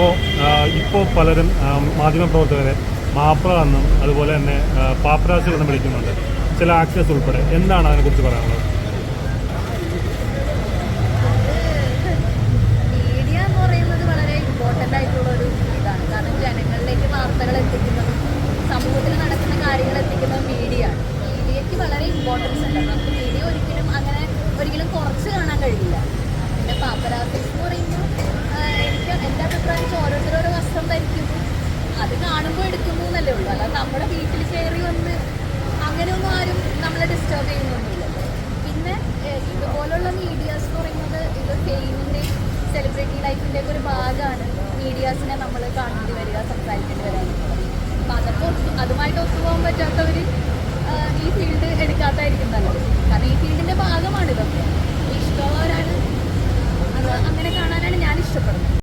അപ്പോൾ ഇപ്പോൾ പലരും മാധ്യമപ്രവർത്തകരെ മാപ്ര എന്നും അതുപോലെ തന്നെ പാപ്പരാസികൾ എന്നും വിളിക്കുന്നുണ്ട്. ചില ആക്ടേഴ്സ് ഉൾപ്പെടെ. എന്താണ് അതിനെക്കുറിച്ച് പറയാനുള്ളത്? സമൂഹത്തിൽ നടക്കുന്ന കാര്യങ്ങൾ എത്തിക്കുന്ന മീഡിയ മീഡിയയ്ക്ക് വളരെ ഇമ്പോർട്ടൻസ് ഉണ്ട്. നമുക്ക് അത് കാണുമ്പോൾ എടുക്കുന്നു എന്നല്ലേ ഉള്ളൂ. അല്ലാതെ നമ്മുടെ വീട്ടിൽ കയറി വന്ന് അങ്ങനെയൊന്നും ആരും നമ്മളെ ഡിസ്റ്റർബ് ചെയ്യുന്നൊന്നുമില്ലല്ലോ പിന്നെ ഇതുപോലുള്ള മീഡിയാസ് എന്ന് പറയുന്നത് ഇത് ഫെയിമിന്റെയും സെലിബ്രിറ്റി ലൈഫിന്റെ ഒക്കെ ഒരു ഭാഗമാണ്. മീഡിയാസിനെ നമ്മൾ കാണേണ്ടി വരിക സംസാരിക്കേണ്ടി വരാൻ അപ്പോൾ അപ്പം അതൊക്കെ അതുമായിട്ട് ഒത്തുപോകാൻ പറ്റാത്തവർ ഈ ഫീൽഡ് എടുക്കാത്തായിരിക്കും